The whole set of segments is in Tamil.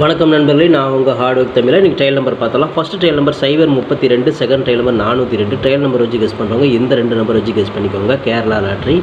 வணக்கம் நண்பர்களே நான் உங்கள் ஹார்ட் ஒர்க் தமிழ் நீங்கள் ட்ரையல் நம்பர் பார்த்தலாம் ஃபர்ஸ்ட் ட்ரையல் நம்பர் சைபர் முப்பத்தி ரெண்டு செகண்ட் ட்ரையல் நம்பர் நானூற்றி ரெண்டு ட்ரையல் நம்பர் வச்சு கெஸ் பண்ணுறவங்க இந்த ரெண்டு நம்பர் வச்சு கெஸ் பண்ணிக்கோங்க. கேரளா லாட்ரி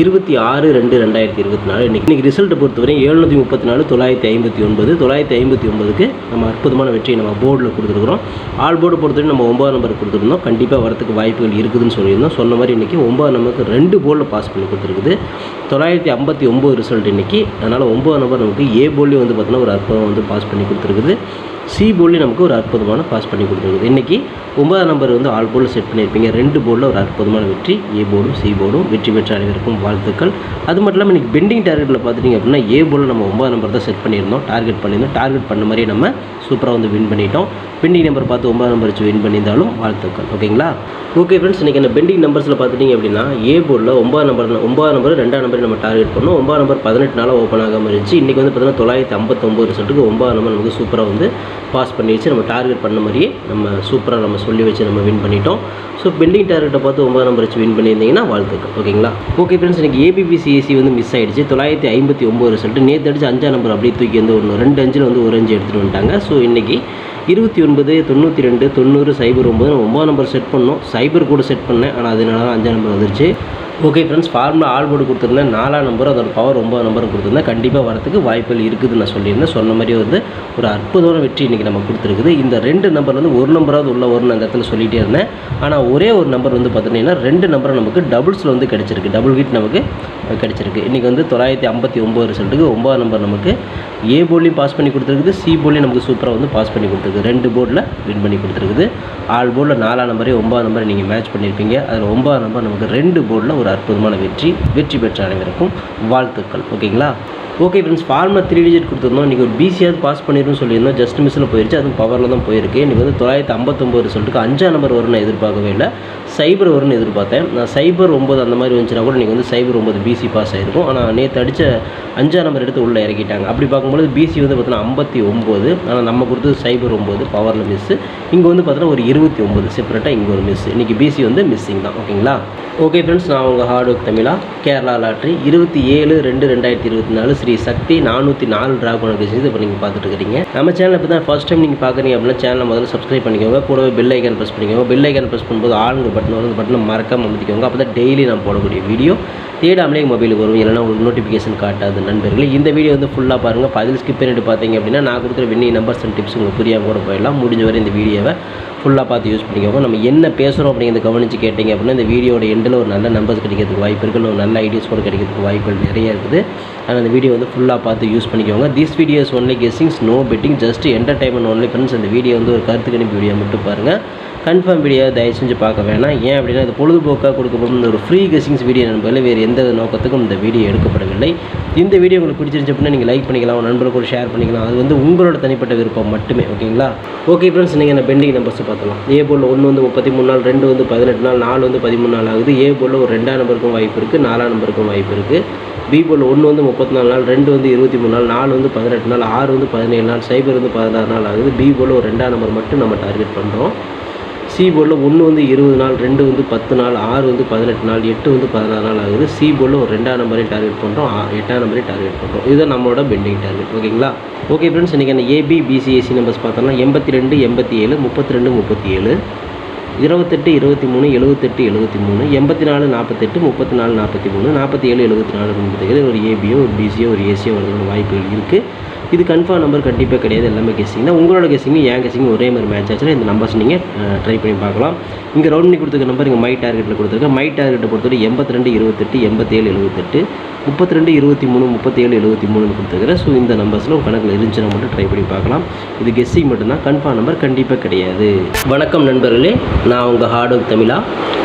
இருபத்தி ஆறு ரெண்டு ரெண்டாயிரத்தி இருபத்தி நாலு. இன்றைக்கி இன்றைக்கி ரிசல்ட் பொறுத்தவரை எழுநூற்றி முப்பத்தி நாலு தொள்ளாயிரத்தி ஐம்பத்தி ஒன்பது. தொள்ளாயிரத்தி ஐம்பத்தி ஒன்பதுக்கு நம்ம அற்புதமான வெற்றியை நம்ம போர்டில் கொடுத்துருக்குறோம். ஆல் போர்டு பொறுத்தவரை நம்ம ஒம்பது நம்பர் கொடுத்துருந்தோம். கண்டிப்பாக வரத்துக்கு வாய்ப்புகள் இருக்குதுன்னு சொல்லியிருந்தோம். சொன்ன மாதிரி இன்றைக்கி ஒம்பது நம்பருக்கு ரெண்டு போர்டில் பாஸ் பண்ணி கொடுத்துருக்குது. தொள்ளாயிரத்தி ஐம்பத்தி ஒம்பது ரிசல்ட் இன்றைக்கி அதனால் ஒம்பது நம்பர் நமக்கு ஏ போலி வந்து பார்த்தோன்னா ஒரு அற்புதம் வந்து பாஸ் பண்ணி கொடுத்துருக்குது. சி போர்ட்லேயும் நமக்கு ஒரு அற்புதமான பாஸ் பண்ணி கொடுத்துருக்குது. இன்றைக்கி ஒன்பதாம் நம்பர் வந்து ஆல் போர்டில் செட் பண்ணியிருப்பீங்க. ரெண்டு போர்டில் ஒரு அற்புதமான வெற்றி. ஏ போர்டும் சி போர்டும் வெற்றி பெற்ற அனைவருக்கும் வாழ்த்துக்கள். அது மட்டும் இல்லாமல் இன்றைக்கி பெண்டிங் டார்கெட்டில் பார்த்துட்டிங்க அப்படின்னா ஏ போர்டில் நம்ம ஒன்பதாம் நம்பர் தான் செட் பண்ணியிருந்தோம். டார்கெட் பண்ணியிருந்தோம். டார்கெட் பண்ண மாதிரியே நம்ம சூப்பராக வந்து வின் பண்ணிட்டோம். பெண்டிங் நம்பர் பார்த்து ஒன்பதாம் நம்பர் வச்சு வின் பண்ணியிருந்தாலும் வாழ்த்துக்கள். ஓகேங்களா ஓகே ஃப்ரெண்ட்ஸ் இன்றைக்கி அந்த பெண்டிங் நம்பர்ஸில் பார்த்துட்டிங்க அப்படின்னா ஏ போர்டில் ஒன்பதாம் நம்பர் ஒன்பதாம் நம்பர் ரெண்டாம் நம்பர் நம்ம டார்கெட் பண்ணோம். ஒன்பதாம் நம்பர் பதினெட்டு நாளாக ஓப்பன் ஆகாமல் இருந்துச்சு. இன்றைக்கி வந்து பார்த்தீங்கன்னா தொள்ளாயிரத்தி ஐம்பத்தொம்பது ரிசல்ட்டுக்கு ஒன்பதாம் நம்பர் நமக்கு சூப்பராக வந்து பாஸ் பண்ணி வச்சு நம்ம டார்கெட் பண்ண மாதிரியே நம்ம சூப்பராக நம்ம சொல்லி வச்சு நம்ம வின் பண்ணிட்டோம். ஸோ பெண்டிங் டார்கெட்டை பார்த்து ஒன்பது நம்பர் வச்சு வின் பண்ணியிருந்தீங்கன்னா வாழ்த்துக்கள். ஓகேங்களா ஓகே ஃப்ரெண்ட்ஸ் இன்றைக்கி ஏபிபிசிஎஸ்சி வந்து மிஸ் ஆகிடுச்சு தொள்ளாயிரத்தி ஐம்பத்தி ஒம்பது ரிசல்ட்டு நேற்று அடிச்சு அஞ்சாம் நம்பர் அப்படியே தூக்கி வந்து ஒன்று ரெண்டு அஞ்சில் வந்து ஒரு அஞ்சு எடுத்துகிட்டு வந்துட்டாங்க. ஸோ இன்றைக்கி இருபத்தி ஒன்பது தொண்ணூற்றி ரெண்டு தொண்ணூறு சைபர் ஒம்பது நான் ஒம்பது நம்பர் செட் பண்ணோம். சைபர் கூட செட் பண்ணேன் ஆனால் அதனால தான் அஞ்சாம் நம்பர் வந்துருச்சு. ஓகே ஃப்ரெண்ட்ஸ் ஃபார்மில் ஆல் போர்டு கொடுத்துருந்தேன். நாலாம் நம்பர் அதோட பவர் ஒம்பது நம்பரும் கொடுத்துருந்தேன். கண்டிப்பாக வரத்துக்கு வாய்ப்புகள் இருக்குதுன்னு நான் சொல்லியிருந்தேன். சொன்ன மாதிரி வந்து ஒரு அற்புதமான வெற்றி இன்றைக்கி நம்ம கொடுத்துருக்குது. இந்த ரெண்டு நம்பர் வந்து ஒரு நம்பராவது உள்ள வரும்னு அந்த இடத்துல சொல்லிகிட்டே இருந்தேன். ஆனால் ஒரே ஒரு நம்பர் வந்து பார்த்துட்டிங்கன்னா ரெண்டு நம்பர் நமக்கு டபுள்ஸில் வந்து கிடச்சிருக்கு. டபுள் ஹிட் நமக்கு கிடச்சிருக்கு. இன்றைக்கி வந்து தொள்ளாயிரத்தி ஐம்பத்தி ஒம்பது ரிசல்ட்டுக்கு ஒம்பது நம்பர் நமக்கு ஏ போர்ட்லையும் பாஸ் பண்ணி கொடுத்துருக்குது. சி போர்ட்லையும் நமக்கு சூப்பராக வந்து பாஸ் பண்ணி கொடுத்துருக்குது. ரெண்டு போர்டில் வின் பண்ணி கொடுத்துருக்குது. ஆல் போர்டில் நாலாம் நம்பரே ஒம்பது நம்பரை நீங்கள் மேட்ச் பண்ணியிருப்பீங்க அதில் ஒம்பது நம்பர் நமக்கு ரெண்டு போர்டில் ஒரு அற்புதமான வெற்றி வெற்றி பெற்ற அனைவருக்கும் வாழ்த்துக்கள் ஓகேங்களா? ஓகே ஃப்ரெண்ட்ஸ் ஃபார்மில் த்ரீ டிஜிட் கொடுத்துருந்தோம். இன்றைக்கி ஒரு பிசியாவது பாஸ் பண்ணிருன்னு சொல்லியிருந்தோம். ஜஸ்ட் மிஸ்ஸில் போயிடுச்சு அதுவும் பவரில் தான் போயிருக்கு. இன்றைக்கி வந்து தொள்ளாயிரத்தி ஐம்பத்தொம்பது ரிசல்ட்டுக்கு அஞ்சாம் நம்பர் வரும்னு எதிர்பார்க்கவே இல்லை. சைபர் வரும்னு எதிர்பார்த்தேன். நான் சைபர் ஒம்பது அந்த மாதிரி வந்துச்சுன்னா கூட இன்றைக்கி வந்து சைபர் ஒம்பது பிசி பாஸ் ஆகிருக்கும் ஆனால் நேற்று அடித்த அஞ்சாம் நம்பர் எடுத்து உள்ளே இறக்கிட்டாங்க. அப்படி பார்க்கும்போது பிசி வந்து பார்த்தீங்கன்னா ஐம்பத்தி ஒம்பது. ஆனால் நம்ம கொடுத்தது சைபர் ஒம்பது பவரில் மிஸ்ஸு இங்கே வந்து பார்த்தீங்கன்னா ஒரு இருபத்தி ஒம்பது. செப்பரேட்டாக இங்கே ஒரு மிஸ் இன்றைக்கி பிசி வந்து மிஸ்ஸிங் தான். ஓகேங்களா? ஓகே ஃப்ரெண்ட்ஸ் நான் உங்கள் ஹார்ட் ஒர்க் தமிழா. கேரளா லாட்ரி இருபத்தி ஏழு ரெண்டு ரெண்டாயிரத்தி இருபத்தி நாலு ஸ்ரீ சக்தி நானூற்றி நாலு ட்ராக் உனக்கு இப்போ நீங்கள் பார்த்துட்டு இருக்கிறீங்க. நம்ம சேனல் இப்போ தான் ஃபஸ்ட் டைம் நீங்கள் பார்க்குறீங்க அப்படின்னா சேனலை முதல்ல சப்ஸ்கிரைப் பண்ணிக்கோங்க. கூடவே பெல் ஐக்கான் ப்ரெஸ் பண்ணிக்கோங்க. பெல் ஐக்கான் ப்ரெஸ் பண்ணும்போது ஆளுங்க பட்டன் வரும் அந்த பட்டனை மறக்காம அமைதிக்கோங்க அப்போ தான் டெய்லி நான் போடக்கூடிய வீடியோ தேடாமலே மொபைலுக்கு வரும். இல்லைனா உங்களுக்கு நோட்டிஃபிகேஷன் காட்டாது நண்பர்களே. இந்த வீடியோ வந்து ஃபுல்லாக பாருங்கள் பதில் ஸ்கிப் பண்ணிட்டு பார்த்தீங்க அப்படின்னா நான் கொடுக்குற வின்னி நம்பர்ஸ் அண்ட் டிப்ஸ் உங்களுக்கு புரியாமல் கூட போயிடலாம். முடிஞ்ச வரை இந்த வீடியோவை ஃபுல்லாக பார்த்து யூஸ் பண்ணிக்கோங்க. நம்ம என்ன பேசுகிறோம் அப்படிங்கிறத கவனித்து கேட்டிங்க அப்படின்னா இந்த வீடியோட எண்டில் ஒரு நல்ல நம்பர்ஸ் கிடைக்கிறதுக்கு வாய்ப்பு இருக்குது ஒரு நல்ல ஐடியாஸ் கூட கிடைக்கிறதுக்கு வாய்ப்புகள் நிறைய இருக்குது. அதனால் அந்த வீடியோ வந்து ஃபுல்லாக பார்த்து யூஸ் பண்ணிக்கோங்க. This videos only guessings no betting just entertainment only friends அந்த வீடியோ வந்து ஒரு கருத்து கணிப்பு வீடியோ மட்டும் பாருங்கள் கன்ஃபார்ம் வீடியோ தயவு செஞ்சு பார்க்க வேணாம். ஏன் அப்படின்னா இது பொழுதுபோக்காக கொடுக்கப்படும் இந்த ஒரு ஃப்ரீ கெஸ்ஸிங்ஸ் வீடியோ நண்பர்கள் வேறு எந்த நோக்கத்துக்கும் இந்த வீடியோ எடுக்கப்படவில்லை. இந்த வீடியோ உங்களுக்கு பிடிச்சிருந்துச்சு அப்படின்னா நீங்கள் லைக் பண்ணிக்கலாம். உங்கள் நண்பர்கள் கூட ஷேர் பண்ணிக்கலாம். அது வந்து உங்களோட தனிப்பட்ட விருப்பம் மட்டுமே ஓகேங்களா? ஓகே ஃப்ரெண்ட்ஸ் நீங்கள் இந்த பெண்டிங் நம்பர்ஸ் பார்த்தலாம் ஏ போல் ஒன்று வந்து முப்பத்தி மூணு நாள் ரெண்டு வந்து பதினெட்டு நாள் நாலு வந்து பதிமூணு நாள் ஆகுது. ஏ போல் ஒரு ரெண்டாம் நம்பருக்கும் வாய்ப்பு இருக்குது நாலாம் நம்பருக்கும் வாய்ப்பு இருக்குது பி போல் ஒன்று வந்து முப்பத்தி நாலு நாள் ரெண்டு வந்து இருபத்தி மூணு நாள் நாலு வந்து பதினெட்டு நாள் ஆறு வந்து பதினேழு நாள் சைபர் வந்து பதினாறு நாள் ஆகுது. பி போல் ஒரு ரெண்டாம் நம்பர் மட்டும் நம்ம டார்கெட் பண்ணுறோம் சி போர்டில் ஒன்று வந்து இருபது நாள் ரெண்டு வந்து பத்து நாள் ஆறு வந்து பதினெட்டு நாள் எட்டு வந்து பதினாறு நாள் ஆகுது. சி போர்டில் ஒரு ரெண்டாம் நம்பரையும் டார்கெட் பண்ணுறோம் ஆ- எட்டாம் நம்பரையும் டார்கெட் பண்ணுறோம் இதுதான் நம்மளோட பெண்டிங் டார்கெட் ஓகேங்களா? ஓகே ஃப்ரெண்ட்ஸ் இன்றைக்கி அந்த A B B C A C numbers பார்த்தோம்னா எண்பத்தி ரெண்டு எண்பத்தி ஏழு முப்பத்தி ரெண்டு முப்பத்தி ஏழு. இருபத்தெட்டு இருபத்தி மூணு எழுபத்தெட்டு எழுபத்தி மூணு எண்பத்தி நாலு நாற்பத்தெட்டு முப்பத்தி நாலு நாற்பத்தி மூணு நாற்பத்தி ஏழு எழுபத்தி நாலு முப்பத்தி ஒரு ஏபியோ ஒரு பிசியோ ஒரு ஏசியோ வரதுக்கான வாய்ப்புகள் இருக்குது இது கன்ஃபார்ம் நம்பர் கண்டிப்பாக கிடையாது எல்லாமே கெஸ்ஸிங் தான். உங்களோட கெஸ்ஸிங் என் கெஸ்ஸிங் ஒரே மாதிரி மேட்ச் ஆச்சுன்னா இந்த நம்பர்ஸ் நீங்கள் ட்ரை பண்ணி பார்க்கலாம். இங்கே ரவுண்ட் பண்ணி கொடுத்துருக்க நம்பர் இங்கே மை டார்கெட்டில் கொடுத்துருக்கேன். மை டார்கெட்டை பொறுத்தவரை எண்பத்தி ரெண்டு இருபத்தெட்டு எண்பத்தேழு எழுபத்தெட்டு முப்பத்தி ரெண்டு இருபத்தி மூணு முப்பத்தேழு எழுபத்தி மூணுன்னு கொடுத்துருக்கிறேன். ஸோ இந்த நம்பர்ஸில் உங்கள் கணக்கில் இருந்துச்சுன்னா மட்டும் ட்ரை பண்ணி பார்க்கலாம். இது கெஸ்ஸிங் மட்டும்தான் கன்ஃபார்ம் நம்பர் கண்டிப்பாக கிடையாது. வணக்கம் நண்பர்களே. நான் உங்கள் ஹார்ட் ஒர்க் தமிழா?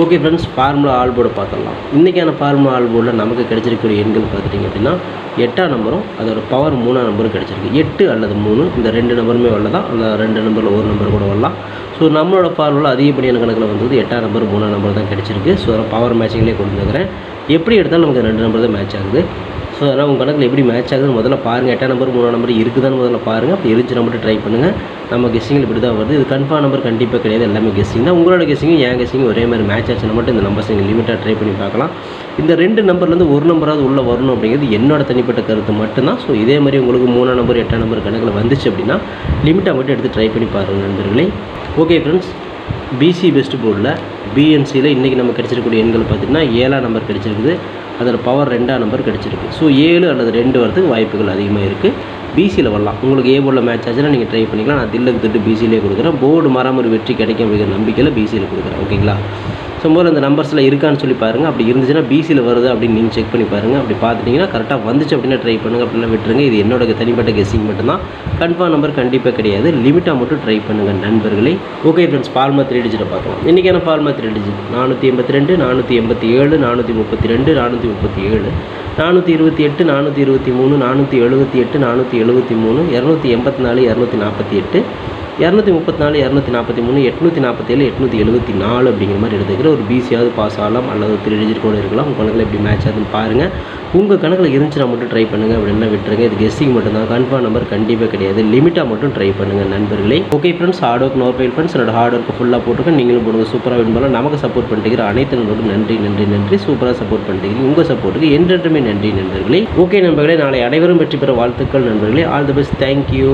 Okay friends formula all board பார்த்துடலாம். இன்றைக்கான ஃபார்முலா ஆல் போர்டில் நமக்கு கிடைச்சிருக்கக்கூடிய எண்கள் பார்த்துட்டிங்க அப்படின்னா எட்டாம் நம்பரும் அதோட பவர் மூணாம் நம்பரும் கிடச்சிருக்கு. எட்டு அல்லது மூணு இந்த ரெண்டு நம்பருமே வரலாம் அந்த ரெண்டு நம்பரில் ஒரு நம்பர் கூட வரலாம். ஸோ நம்மளோட ஃபார்முலா அதிகப்படியான கணக்கில் வந்தது எட்டாம் நம்பர் மூணாம் நம்பர் தான் கிடச்சிருக்கு. ஸோ பவர் மேட்சிங்லேயே கொண்டு வந்துக்கிறேன் எப்படி எடுத்தாலும் நமக்கு ரெண்டு நம்பர் தான் மேட்ச் ஆகுது. ஸோ அதெல்லாம் உங்கள் கணக்கில் எப்படி மேட்ச் ஆகுதுன்னு முதல்ல பாருங்கள் எட்டாம் நம்பர் மூணாம் நம்பர் இருக்குதான்னு முதல்ல பாருங்கள் அப்படி இருந்துச்சுன்னா மட்டும் ட்ரை பண்ணுங்கள் நம்ம கெஸ்ஸிங்கில் இப்படி தான் வருது. இது கன்ஃபார்ம் நம்பர் கண்டிப்பாக கிடையாது. எல்லாமே கெஸ்ஸிங் தான். உங்களோட கெஸ்ஸிங்கும் என் கெஸ்ஸிங்கும் ஒரே மாதிரி மேட்ச் ஆச்சுன்னா மட்டும் இந்த நம்பர்ஸ் நீங்கள் லிமிட்டாக ட்ரை பண்ணி பார்க்கலாம். இந்த ரெண்டு நம்பர்லேருந்து ஒரு நம்பராவது உள்ளே வரணும் அப்படிங்கிறது என்னோட தனிப்பட்ட கருத்து மட்டும்தான். ஸோ இதே மாதிரி உங்களுக்கு மூணாம் நம்பர் எட்டாம் நம்பர் கணக்கில் வந்துச்சு அப்படின்னா லிமிட்டாக மட்டும் எடுத்து ட்ரை பண்ணி பாருங்கள் நண்பர்களே. ஓகே ஃப்ரெண்ட்ஸ் பிசி பெஸ்ட் போர்டில் பிஎன்சியில் இன்றைக்கி நம்ம கிடச்சிருக்கக்கூடிய எண்கள் பார்த்திங்கன்னா ஏழாம் நம்பர் கிடச்சிருக்குது. அதில் பவர் ரெண்டாம் நம்பர் கிடச்சிருக்கு. ஸோ ஏழு அல்லது ரெண்டு வரதுக்கு வாய்ப்புகள் அதிகமாக இருக்குது பிசியில் வரலாம். உங்களுக்கு ஏ போர்டில் மேட்ச் ஆச்சுன்னா நீங்கள் ட்ரை பண்ணிக்கலாம். நான் தில்லுக்கு திட்டு பிசியிலே கொடுக்குறேன். போர்டு மரம் ஒரு வெற்றி கிடைக்கும் அப்படிங்கிற நம்பிக்கையில் பிசியில் கொடுக்குறேன். ஓகேங்களா ஸோ முதல்ல அந்த நம்பர்ஸில் இருக்கான்னு சொல்லி பாருங்கள் அப்படி இருந்துச்சுன்னா பிசியில் வருது அப்படின்னு நீங்கள் செக் பண்ணி பாருங்கள் அப்படி பார்த்துட்டிங்கன்னா கரெக்டாக வந்துச்சு அப்படின்னா ட்ரை பண்ணுங்கள் அப்படின்னா விட்டுருங்க. இது என்னோட தனிப்பட்ட கெஸ்ஸிங் மட்டும்தான். கன்ஃபார்ம் நம்பர் கண்டிப்பாக கிடையாது. லிமிட்டாக மட்டும் ட்ரை பண்ணுங்கள் நண்பர்களே. ஓகே ஃப்ரெண்ட்ஸ் ஃபார்மா த்ரீ டிஜிட்டை பார்க்கலாம். இன்றைக்கான ஃபார்மா த்ரீ டிஜிட் நானூற்றி எண்பத்தி ரெண்டு நானூற்றி எண்பத்தி ஏழு நானூற்றி முப்பத்தி ரெண்டு நானூற்றி முப்பத்தி ஏழு நானூற்றி இருபத்தி எட்டு நானூற்றி இருபத்தி மூணு நானூற்றி எழுபத்தி எட்டு நானூற்றி எழுபத்தி மூணு இரநூத்தி எண்பத்தி நாலு இரநூத்தி நாற்பத்தி எட்டு இரநூத்தி முப்பத்தி நாலு இரநூத்தி நாற்பத்தி மூணு எட்நூற்றி நாற்பத்தேழு எட்நூற்றி எழுபத்தி நாலு அப்படிங்கிற மாதிரி எடுத்துக்கிற ஒரு பிசியாவது பாஸ் ஆகலாம். அல்லது த்ரீ டிஜிட் கூட இருக்கலாம். உங்கள் கணக்கில் எப்படி மேட்ச் ஆகுதுன்னு பாருங்கள் உங்கள் கணக்கில் இருந்துச்சுன்னா மட்டும் ட்ரை பண்ணுங்கள் அப்படின்னா விட்டுருங்க. இது கெஸ்டிங் மட்டும்தான். கன்ஃபார்ம் நம்பர் கண்டிப்பாக கிடையாது. லிமிட்டாக மட்டும் ட்ரை பண்ணுங்கள் நண்பர்களே. Okay friends hard work no friends என்னோட ஹார்ட் ஒர்க்கு ஃபுல்லாக போட்டுருக்கேன். நீங்களும் போடுங்க. சூப்பராக வின் பண்ணலாம். நமக்கு சப்போர்ட் பண்ணிட்டு அனைத்து நண்பர்களும் நன்றி நன்றி நன்றி. சூப்பராக சப்போர்ட் பண்ணிட்டு உங்கள் சப்போர்ட்டுக்கு என்றென்றுமே நன்றி நண்பர்களே. ஓகே நண்பர்களே நாளை அனைவரும் வெற்றி பெற வாழ்த்துக்கள் நண்பர்களே. All the best thank you